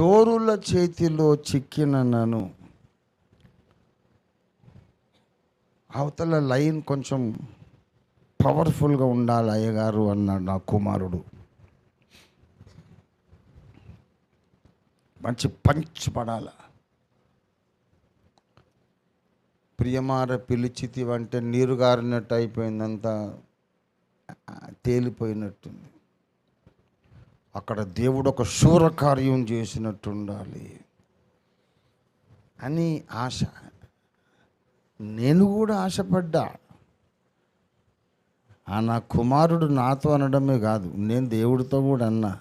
చోరుల చేతిలో చిక్కిన నన్ను. అవతల లైన్ కొంచెం పవర్ఫుల్గా ఉండాలి అయ్యగారు అన్నాడు నా కుమారుడు. మంచి పంచ్ పడాల. ప్రియమార పిలిచితివంటే నీరు గారినట్టు అయిపోయిందంతా తేలిపోయినట్టుంది. అక్కడ దేవుడు ఒక శూర కార్యం చేసినట్టు ఉండాలి అని ఆశ. నేను కూడా ఆశపడ్డా. ఆ నా కుమారుడు నాతో అనడమే కాదు నేను దేవుడితో కూడా అన్నా.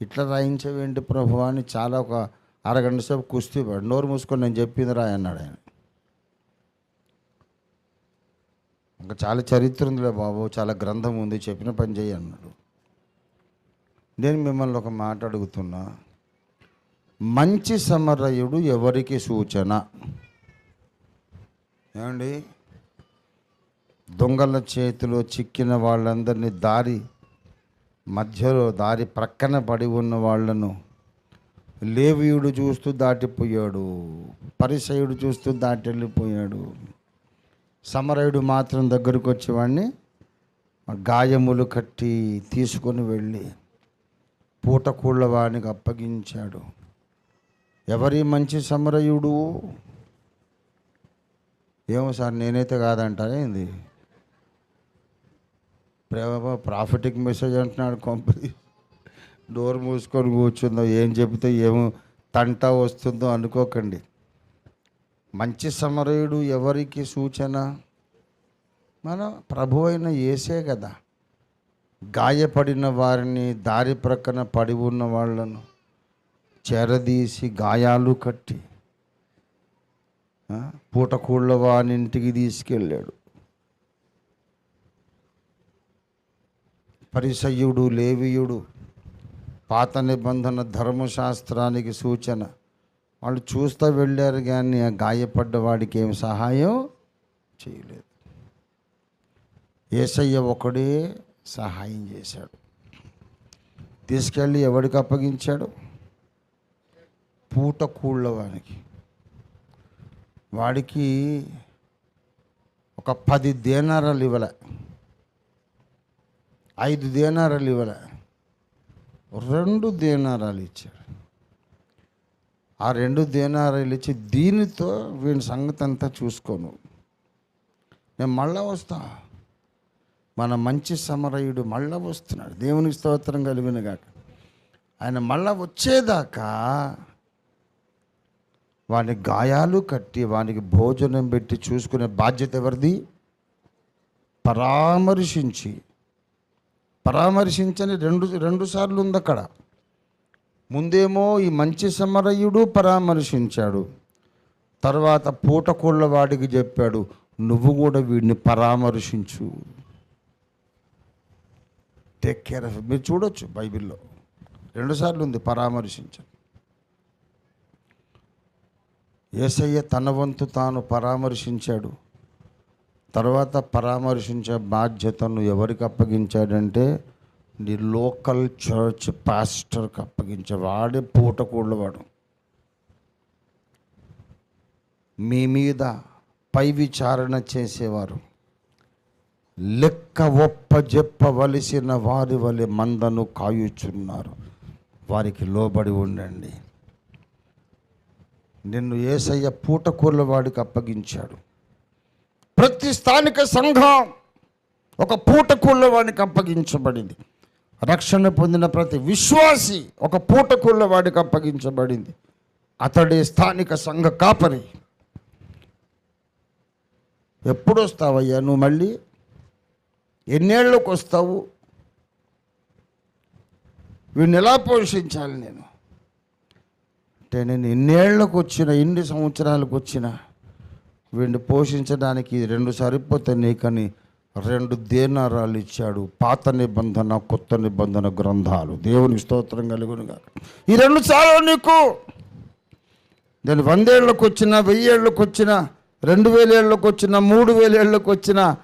ఇట్లా రాయించవేంటి ప్రభు అని చాలా ఒక అరగంట సేపు కుస్తీ పడు నోరు మూసుకొని నేను చెప్పింది రాయి అన్నాడు ఆయన. ఇంకా చాలా చరిత్ర ఉందిలే బాబు చాలా గ్రంథం ఉంది చెప్పిన పని చేయి అన్నాడు. నేను మిమ్మల్ని ఒక మాట అడుగుతున్నా. మంచి సమరయుడు ఎవరికి సూచన? ఏమండి? దొంగల చేతిలో చిక్కిన వాళ్ళందరినీ దారి మధ్యలో దారి ప్రక్కన పడి ఉన్న వాళ్ళను లేవియుడు చూస్తూ దాటిపోయాడు పరిసయుడు చూస్తూ దాటి వెళ్ళిపోయాడు సమరయుడు మాత్రం దగ్గరకు వచ్చేవాడిని గాయములు కట్టి తీసుకొని వెళ్ళి పూటకూళ్ళ వానికి అప్పగించాడు. ఎవరి మంచి సమరయుడు? ఏమో సార్ నేనైతే కాదంటారా ప్రేమ ప్రాఫిటిక్ మెసేజ్ అంటున్నాడు కంపెనీ డోర్ మూసుకొని కూర్చుందో ఏం చెబితే ఏమో తంట వస్తుందో అనుకోకండి. మంచి సమరయుడు ఎవరికి సూచన? మన ప్రభు అయిన ఏసే కదా. గాయపడిన వారిని దారి ప్రక్కన పడి ఉన్న వాళ్ళను చెరదీసి గాయాలు కట్టి ఆ, పూటకూళ్ళ వానింటికి తీసుకెళ్ళాడు. పరిసయ్యుడు లేవియుడు పాత నిబంధన ధర్మశాస్త్రానికి సూచన వాళ్ళు చూస్తూ వెళ్ళారు కానీ ఆ గాయపడ్డ వాడికి ఏం సహాయం చేయలేదు. ఏసయ్య ఒకడే సహాయం చేశాడు. తీసుకెళ్ళి ఎవడికి అప్పగించాడు? పూట కూళ్ళవానికి. వాడికి ఒక పది దేనారాలు ఇవ్వలే. ఐదు దేనారాలు ఇవ్వలే. రెండు దేనారాలు ఇచ్చాడు. ఆ రెండు దేనారాలు ఇచ్చి దీనితో వీని సంగతి అంతా చూసుకోను. నేను మళ్ళా వస్తా. మన మంచి సమరయుడు మళ్ళా వస్తున్నాడు. దేవునికి స్తోత్రం కలిగిన ఆయన మళ్ళా వచ్చేదాకా వాని గాయాలు కట్టి వానికి భోజనం పెట్టి చూసుకునే బాధ్యత ఎవరిది? పరామర్శించి. పరామర్శించని రెండు రెండు సార్లు ఉంది అక్కడ. ముందేమో ఈ మంచి సమరయుడు పరామర్శించాడు. తర్వాత పూటకోళ్ళ వాడికి చెప్పాడు నువ్వు కూడా వీడిని పరామర్శించు. టేక్ కేర్ ఆఫ్ మీరు చూడొచ్చు బైబిల్లో. రెండుసార్లు ఉంది పరామర్శించండి. ఏసయ్య తన వంతు తాను పరామర్శించాడు. తర్వాత పరామర్శించే బాధ్యతను ఎవరికి అప్పగించాడంటే నీ లోకల్ చర్చ్ పాస్టర్కి అప్పగించే వాడే పూటకూళ్ళవాడు మీ మీద పై విచారణ చేసేవారు. లెక్క ఒప్ప చెప్పవలసిన వారి వలె మందను కాయుచున్నారు. వారికి లోబడి ఉండండి. నిన్ను ఏసయ్య పూటకూర్ల వాడికి అప్పగించాడు. ప్రతి స్థానిక సంఘం ఒక పూటకూళ్ళ వాడికి అప్పగించబడింది. రక్షణ పొందిన ప్రతి విశ్వాసి ఒక పూటకూళ్ళ వాడికి అప్పగించబడింది. అతడే స్థానిక సంఘ కాపరి. ఎప్పుడు వస్తావయ్యా నువ్వు మళ్ళీ? ఎన్నేళ్ళకి వస్తావు వీడిని ఎలా పోషించాలి నేను? అంటే నేను ఎన్నేళ్ళకు వచ్చిన ఎన్ని సంవత్సరాలకు వచ్చిన వీడిని పోషించడానికి రెండు సరిపోతే నీకని రెండు దేనారాలు ఇచ్చాడు. పాత నిబంధన కొత్త నిబంధన గ్రంథాలు. దేవుని స్తోత్రం కలుగునుగా ఈ రెండు చాలు నీకు. నేను వందేళ్ళకు వచ్చిన వెయ్యేళ్ళకు వచ్చిన రెండు వేలేళ్ళకు వచ్చిన మూడు వేలేళ్ళకు వచ్చిన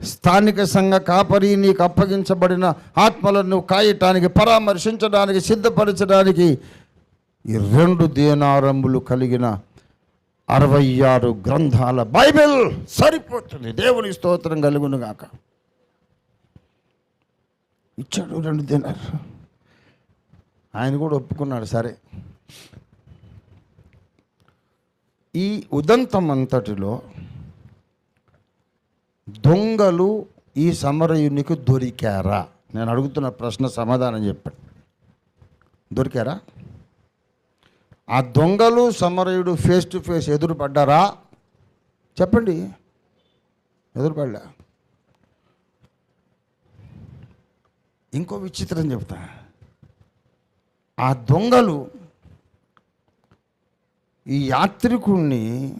స్థానిక సంఘ కాపరి నీకు అప్పగించబడిన ఆత్మలను కాయటానికి పరామర్శించడానికి సిద్ధపరచడానికి ఈ రెండు దేనారంభులు కలిగిన అరవై ఆరు గ్రంథాల బైబిల్ సరిపోతుంది. దేవుని స్తోత్రం కలుగునుగాక ఇచ్చాడు రెండు దినారు ఆయన కూడా ఒప్పుకున్నాడు సరే. ఈ ఉదంతం అంతటిలో దొంగలు ఈ సమరయునికి దొరికారా? నేను అడుగుతున్న ప్రశ్న సమాధానం చెప్పండి. దొరికారా? ఆ దొంగలు సమరయుడు ఫేస్ టు ఫేస్ ఎదురుపడ్డారా? చెప్పండి. ఎదురుపడ్డా? ఇంకో విచిత్రం చెప్తా. ఆ దొంగలు ఈ యాత్రికుణ్ణి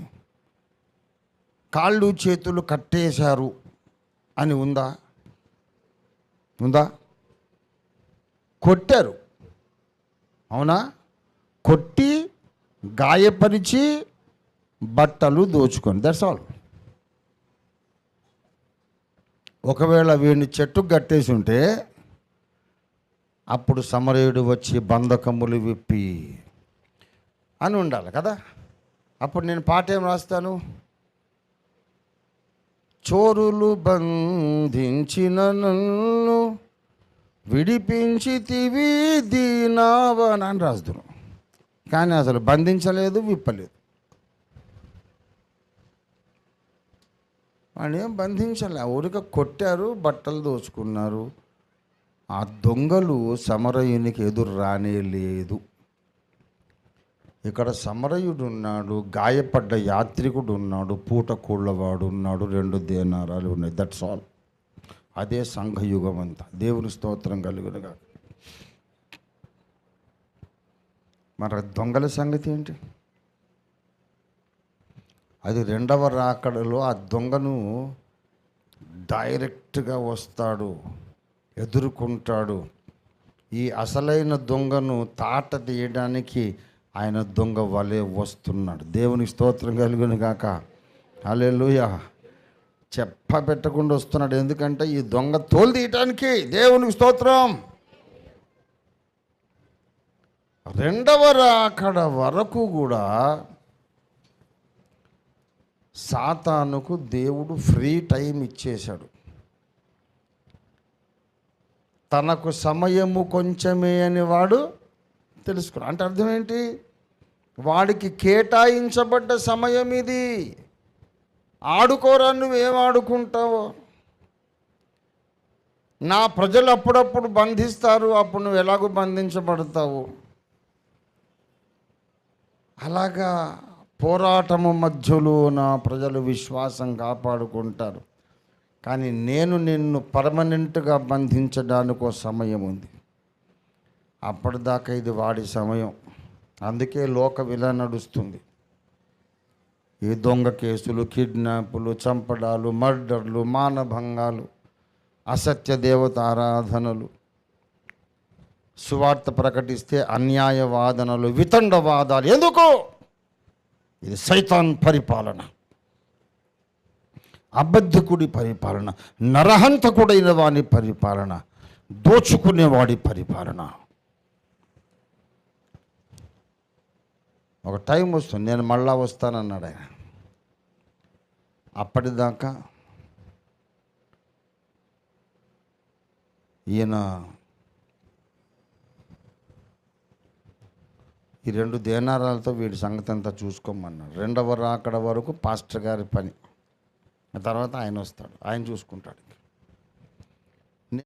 కాళ్ళు చేతులు కట్టేశారు అని ఉందా? ఉందా? కొట్టారు. అవునా? కొట్టి గాయపరిచి బట్టలు దోచుకొని. దట్స్ ఆల్ ఒకవేళ వీడిని చెట్టు కట్టేసి ఉంటే అప్పుడు సమరయుడు వచ్చి బంధకములు విప్పి అని ఉండాలి కదా? అప్పుడు నేను పాట ఏం రాస్తాను? చోరులు బంధించిన నన్ను విడిపించితివి దీనావన అని రాస్తున్నాను కానీ అసలు బంధించలేదు విప్పలేదు. వాళ్ళు ఏం బంధించలే. ఊరిక కొట్టారు బట్టలు దోచుకున్నారు. ఆ దొంగలు సమరయునికి ఎదురు రానే లేదు ఇక్కడ సమరయుడు ఉన్నాడు గాయపడ్డ యాత్రికుడు ఉన్నాడు పూట కూళ్ళవాడు ఉన్నాడు రెండు దేనారాలు ఉన్నాయి. దట్స్ ఆల్ అదే సంఘయుగం అంతా దేవుని స్తోత్రం కలుగునుగా మరి దొంగల సంగతి ఏంటి? అది రెండవ రాకడలో ఆ దొంగను డైరెక్ట్గా వస్తాడు ఎదుర్కొంటాడు. ఈ అసలైన దొంగను తాట తీయడానికి ఆయన దొంగ వలె వస్తున్నాడు. దేవునికి స్తోత్రం కలుగును గాక. లూయ చెప్ప పెట్టకుండా వస్తున్నాడు. ఎందుకంటే ఈ దొంగ తోలు తీయటానికి దేవునికి స్తోత్రం. రెండవ రాకడ వరకు కూడా సాతానుకు దేవుడు ఫ్రీ టైం ఇచ్చేశాడు. తనకు సమయము కొంచెమే అని వాడు తెలుసుకున్నాడు. అంటే అర్థం ఏంటి? వాడికి కేటాయించబడ్డ సమయం ఇది. ఆడుకోరా నువ్వేం ఆడుకుంటావో? నా ప్రజలు అప్పుడప్పుడు బంధిస్తారు అప్పుడు నువ్వు ఎలాగో బంధించబడతావు? అలాగా పోరాటము మధ్యలో నా ప్రజలు విశ్వాసం కాపాడుకుంటారు. కానీ నేను నిన్ను పర్మనెంట్గా బంధించడానికి ఒక సమయం ఉంది. అప్పటిదాకా ఇది వాడి సమయం. అందుకే లోకం ఇలా నడుస్తుంది. ఈ దొంగ కేసులు కిడ్నాపులు చంపడాలు మర్డర్లు మానభంగాలు అసత్య దేవత ఆరాధనలు సువార్త ప్రకటిస్తే అన్యాయవాదనలు వితండవాదాలు. ఎందుకు? ఇది సైతాన్ పరిపాలన. అబద్ధకుడి పరిపాలన నరహంతకుడైన వాని పరిపాలన దోచుకునేవాడి పరిపాలన. ఒక టైం వస్తుంది. నేను మళ్ళా వస్తానన్నాడు ఆయన. అప్పటిదాకా ఈయన ఈ రెండు దేనారాలతో వీడి సంగతి అంతా చూసుకోమన్నాడు. రెండవ రాకడ వరకు పాస్టర్ గారి పని. తర్వాత ఆయన వస్తాడు. ఆయన చూసుకుంటాడు